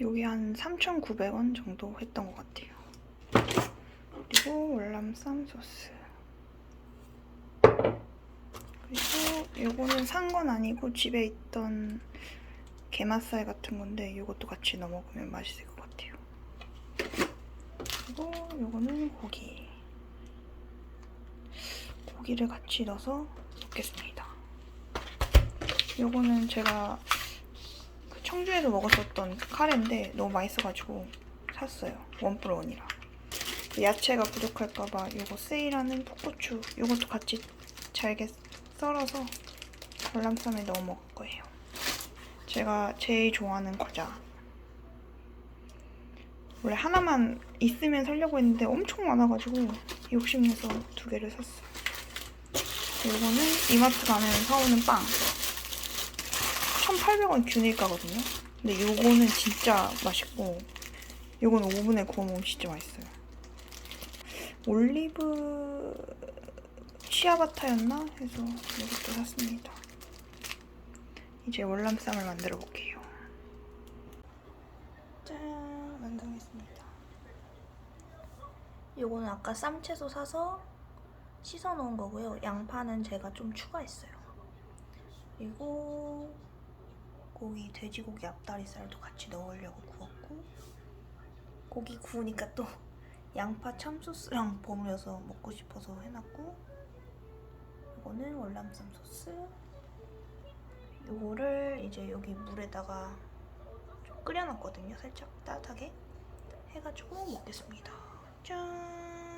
여기 한 3,900원 정도 했던 것 같아요. 그리고 월남 쌈 소스. 그리고 요거는 산 건 아니고 집에 있던 게맛살 같은 건데 이것도 같이 넣어 먹으면 맛있을 것 같아요. 그리고 요거는 고기. 고기를 같이 넣어서 먹겠습니다. 요거는 제가 그 청주에서 먹었었던 카레인데 너무 맛있어가지고 샀어요. 원플 원이라. 그 야채가 부족할까봐 요거 세일하는 풋고추 요것도 같이 잘게 썰어서 월남쌈에 넣어 먹을 거예요. 제가 제일 좋아하는 과자. 원래 하나만 있으면 살려고 했는데 엄청 많아가지고 욕심내서 두 개를 샀어요. 이거는 이마트 가면 사오는 빵. 1,800원 균일가거든요. 근데 요거는 진짜 맛있고 요건 오븐에 구워 먹으면 진짜 맛있어요. 올리브 치아바타였나 해서 이것도 샀습니다. 이제 월남쌈을 만들어 볼게요. 짠! 완성했습니다. 요거는 아까 쌈채소 사서 씻어 놓은 거고요. 양파는 제가 좀 추가했어요. 그리고 고기, 돼지고기 앞다리살도 같이 넣으려고 구웠고 고기 구우니까 또 양파 참소스랑 버무려서 먹고 싶어서 해놨고 이거는 월남쌈 소스 요거를 이제 여기 물에다가 좀 끓여놨거든요. 살짝 따뜻하게 해가지고 먹겠습니다. 짠!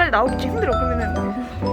얘까지 나오기 힘들어. 그러면은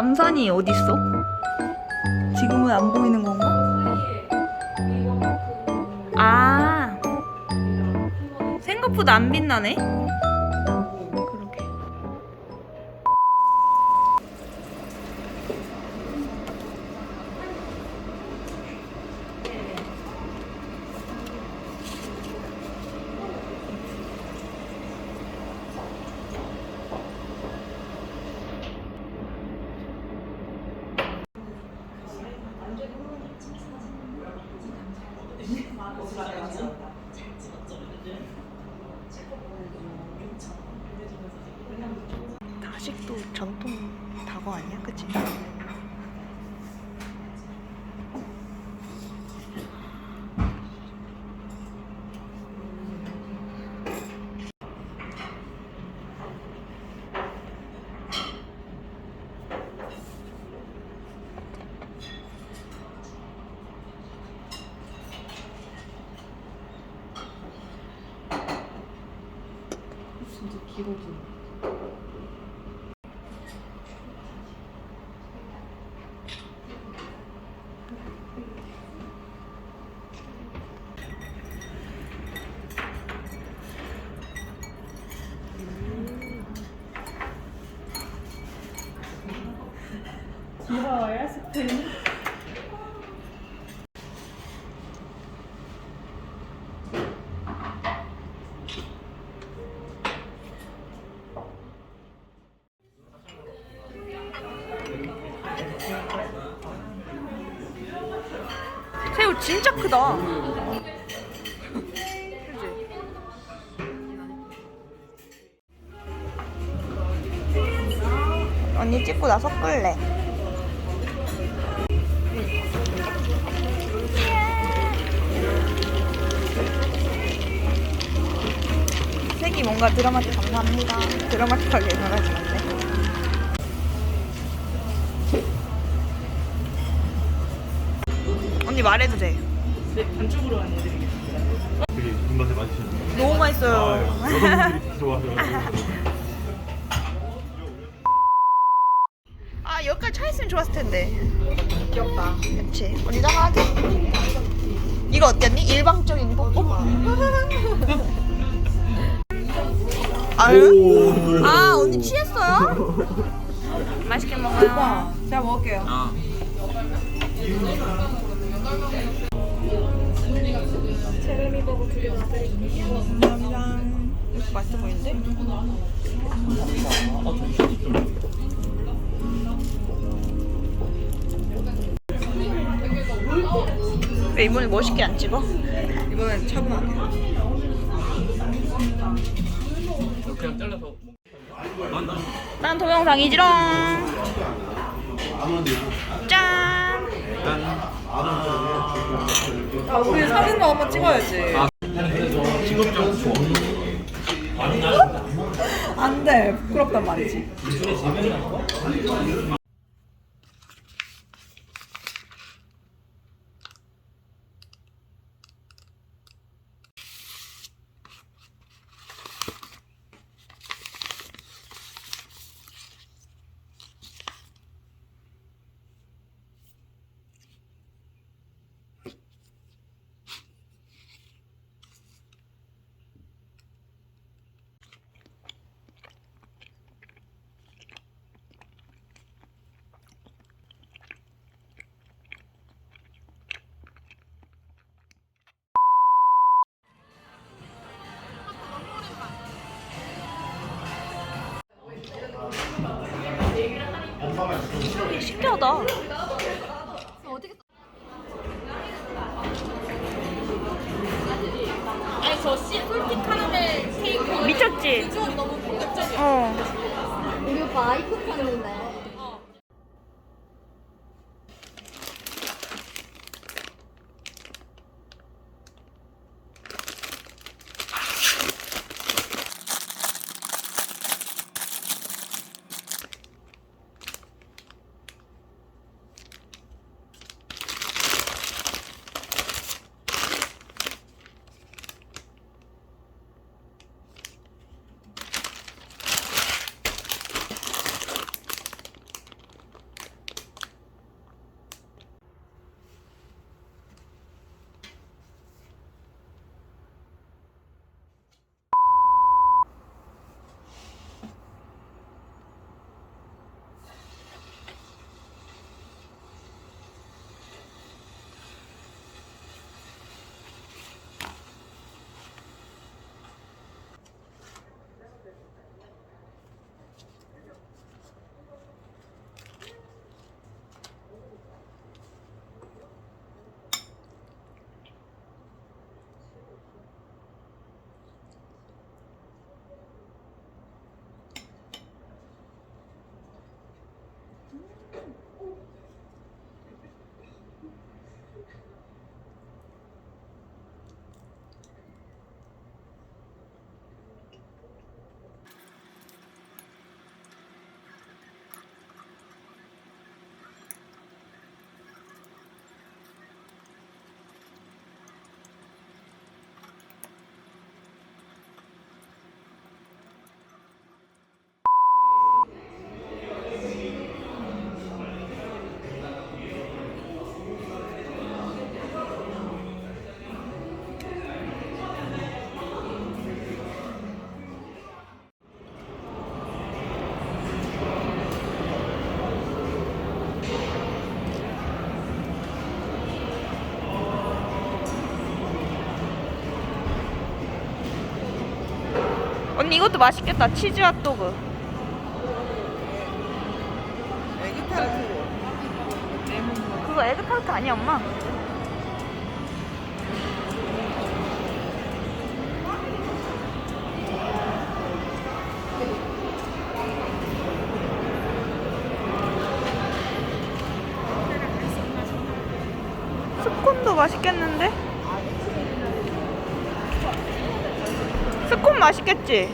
남산이 어딨어? 지금은 안 보이는 건가? 아 생각보다 안 빛나네 그러게 다식도 전통 다거 아니야? 그치? 길어지네. 귀여워요, 스푼. 새우 그지? 언니 찍고 나서 끌래. 색이 뭔가 드라마틱 감사합니다. 드라마틱하게 변하진 않네. 언니 말해도 돼. 네, 반쪽으로 안내드리겠습니다. 되게 입맛에 맞으시는 너무 맛있어요. 아, 여성분들이 좋아하셔. 아 여기까지 차 있으면 좋았을 텐데. 귀엽다. 그렇지. 언니 나가게. 이거 어땠니? 일방적인 뽀뽀. 아유? 아 언니 취했어요? 맛있게 먹어요. 제가 먹을게요. 감사합니다. 이거 맛있어 보이는데? 왜 이번에 멋있게 안 찍어? 이번엔 차분하게. 그냥 잘라서. 난 동영상이지롱. 짠. 아, 우리 사진도 한번 찍어야지. 직업적 좋아. 안 돼. 부끄럽단 말이지. 懂 언니 이것도 맛있겠다. 치즈 핫도그. 애기 타르트. 그거 에그타르트 아니야, 엄마? 스콘도 맛있겠는데? 스콘 맛있겠지?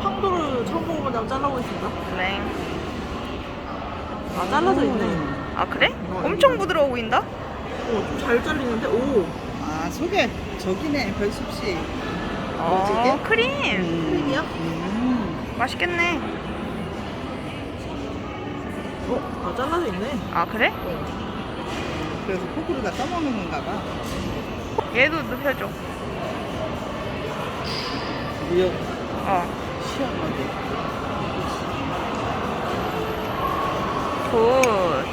황도를 처음 먹어보자고 잘라고 있습니다. 네. 아, 잘라져 있네. 아 그래? 엄청 부드러워 보인다? 오, 좀잘 잘리는데? 오. 아 속에 저기네 별숲씨 어, 저게? 크림. 크림이야? 음. 맛있겠네. 어, 아, 잘라져 있네. 아 그래? 그래서 포크로 다 떠먹는 건가 봐 얘도 눕혀줘. 이거 어. 시원하게 굿.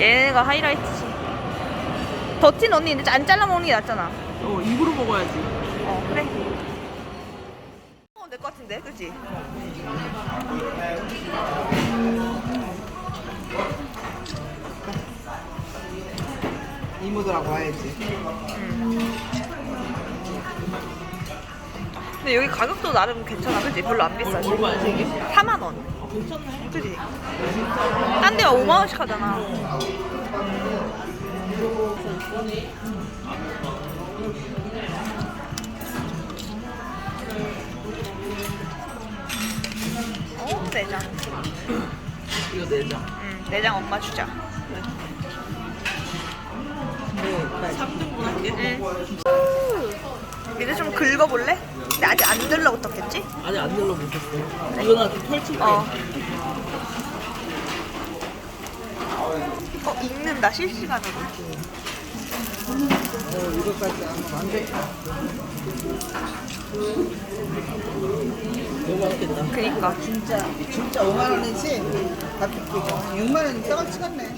얘가 하이라이트지. 더틴 언니 이제 안 잘라 먹는 게 낫잖아. 어, 입으로 먹어야지. 어 그래. 어, 내 것 같은데, 그지? 이모들하고 와야지 근데 여기 가격도 나름 괜찮아, 그지? 별로 안 비싸지. 얼마야, 이게? 4만 원. 어, 괜찮네. 그지? 딴 데가 5만 원씩 하잖아. 어, 내장. 이거 내장. 응, 내장 엄마 주자. 네, 3등분 할게. 응. 이제 좀 긁어볼래? 근데 아직 안 들러붙었겠지? 아직 안 눌러보셨어. 이거 나좀 펼칠게. 어. 어, 익는다, 실시간으로. 어 이거까지 하면 안 돼. 너무 맛있겠다. 그니까. 진짜 진짜 5만 원이지 가격이고 6만 원이 썩을 찍었네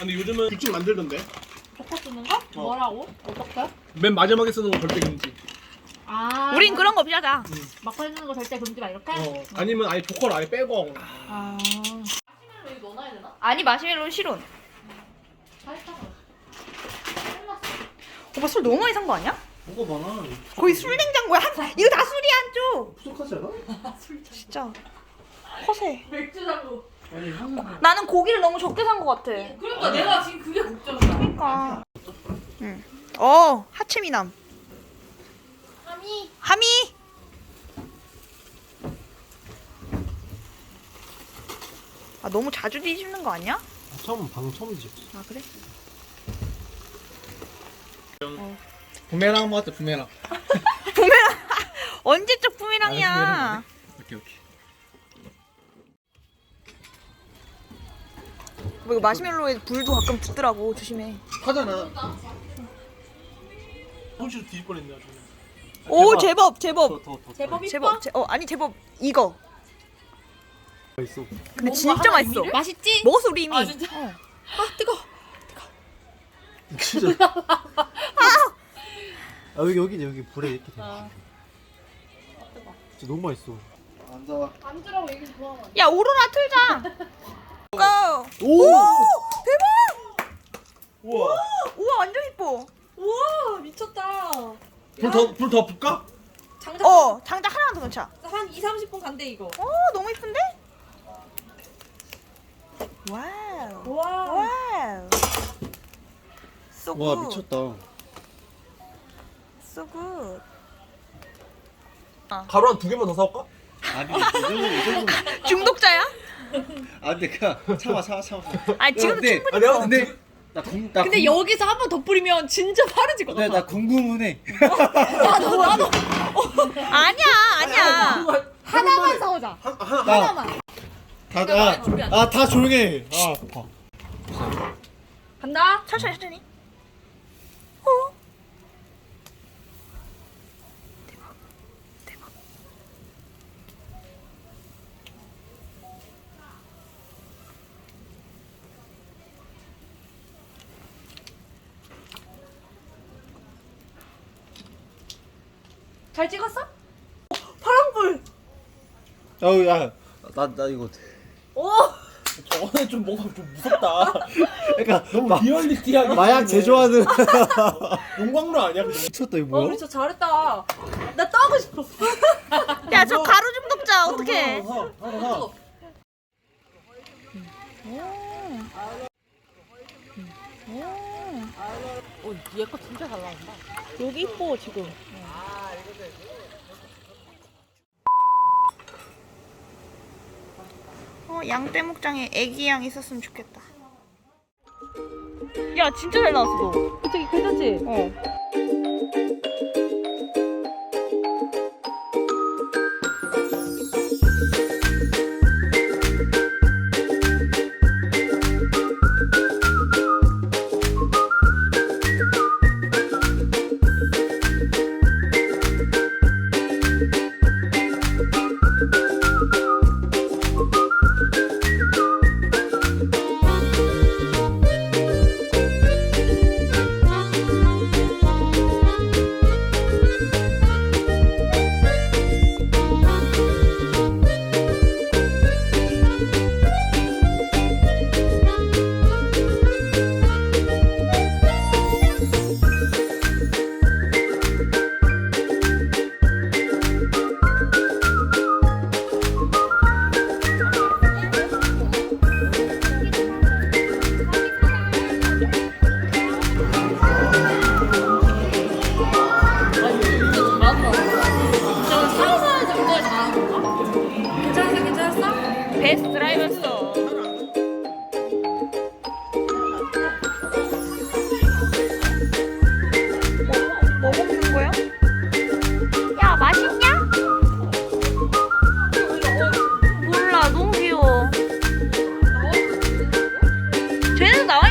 아니 요즘은 규칙 만들던데 덮어 쓰는 거? 뭐라고? 어떻게? 맨 마지막에 쓰는 거 절대 금지 아. 우린 그런 거 피하자. 막고 해주는 거 절대 금지 막 이렇게? 어 아니면 아예 조커를 아예 빼고 아. 마시멜로 이거 넣어야 되나? 아니, 마시멜로는 실온. 오빠 술 너무 많이 산 거 아니야? 뭐가 많아 거의 술 냉장고야. 한, 이거 다 술이야, 한쪽. 부족하지 않아? 진짜. 허세. 맥주라고. 아니 항상 나는 고기를 너무 적게 산거 같아. 그러니까 내가 지금 그게 걱정이야. 그러니까. 응. 어, 하체 미남. 함이 하미. 아 너무 자주 뒤집는 거 아니야? 처음 방금 처음이지 아 그래? 부메랑 한번 하자 부메랑 부메랑 언제적 부메랑이야? 오케이 오케이 뭐 이거 마시멜로에 불도 가끔 붙더라고 조심해. 하잖아 손실로 뒤질 뻔했네 아주 오 제법 제법 더더더 제법? 제법 제, 어 아니 제법 이거. 있어 근데 진짜 맛있어. 맛있지? 먹었어 우리 이미. 아, 진짜? 어. 아 뜨거. 진짜 아 여기 여기 여기 불에 이렇게 돼. 아. 진짜 너무 맛있어. 안 더워 안주라고 얘기 좋아하면. 야 오로라 틀자. 고. 오! 대박. 우와 우와 완전 이뻐. 우와, 미쳤다. 불더 불더 볼까? 장작 어 장작 하나만 더 넣자. 한 2, 30분 간대, 이거. 어 너무 이쁜데? 와우. 와. 와우. So 와 good. 미쳤다. So good. 가루 한 두 개만 더 사올까? 아니 이 정도 이 정도. 중독자야? 아 근데 그 참아 참아 참아. 아니 지금도 근데- 충분히 아 내가. 근데 나 궁. 나 근데 궁- 여기서 한 번 더 뿌리면 진짜 파르지거든. 네, 나 궁금은 해. 나도, 나도. 아니야 아니야. 하나만 사오자. 한, 하나 나- 하나만. 다, 아, 아, 다 조용해. 아, 아파. 간다. 천천히 천천히. 어? 대박 대박. 잘 찍었어? 어우 야 나 나 이거 오. 저거는 좀 뭔가 좀 무섭다. 그러니까 너무 마, 리얼리티하게. 마약 제조하는 용광로 아니야? 그거? 미쳤다 이거 어, 뭐야? 우리 진짜 잘했다. 나 따고 싶었어. 야 저 가루 좀 먹자 어떡해 하나 사, 하나 사. 어, 얘거 진짜 잘 나온다. 여기 이뻐 지금. 어 양떼목장에 애기 양 있었으면 좋겠다 야 진짜 잘 나왔어 너. 그치 괜찮지? 어.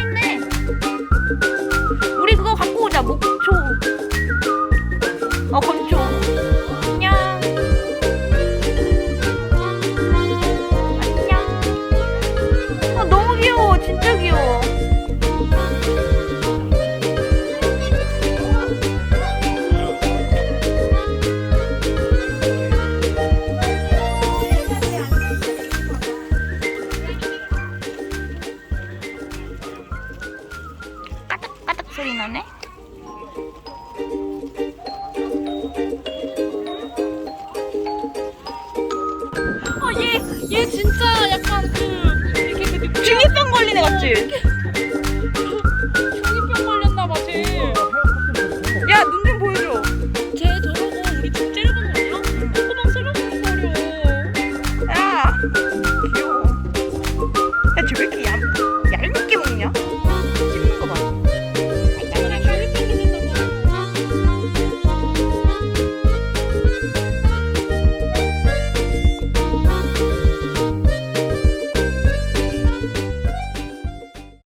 Amen. 어,